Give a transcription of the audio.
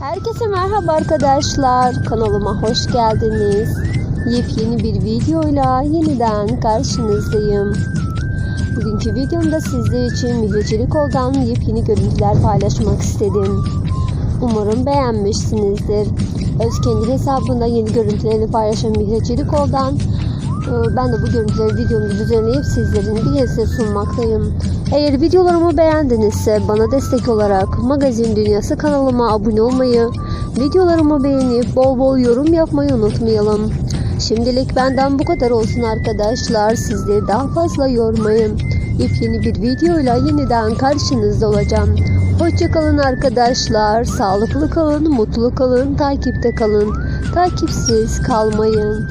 Herkese merhaba arkadaşlar. Kanalıma hoş geldiniz. Yepyeni bir videoyla yeniden karşınızdayım. Bugünkü videomda sizler için Mihri Ol'dan yepyeni görüntüler paylaşmak istedim. Umarım beğenmişsinizdir. Öz kendi hesabında yeni görüntülerini paylaşan Mihri Ol'dan ben de bu görüntüleri videomda düzenleyip sizlerin bilgisine sunmaktayım. Eğer videolarımı beğendinizse bana destek olarak Magazin Dünyası kanalıma abone olmayı, videolarımı beğenip bol bol yorum yapmayı unutmayalım. Şimdilik benden bu kadar olsun arkadaşlar. Sizleri daha fazla yormayın. Yepyeni bir videoyla yeniden karşınızda olacağım. Hoşçakalın arkadaşlar. Sağlıklı kalın, mutlu kalın, takipte kalın. Takipsiz kalmayın.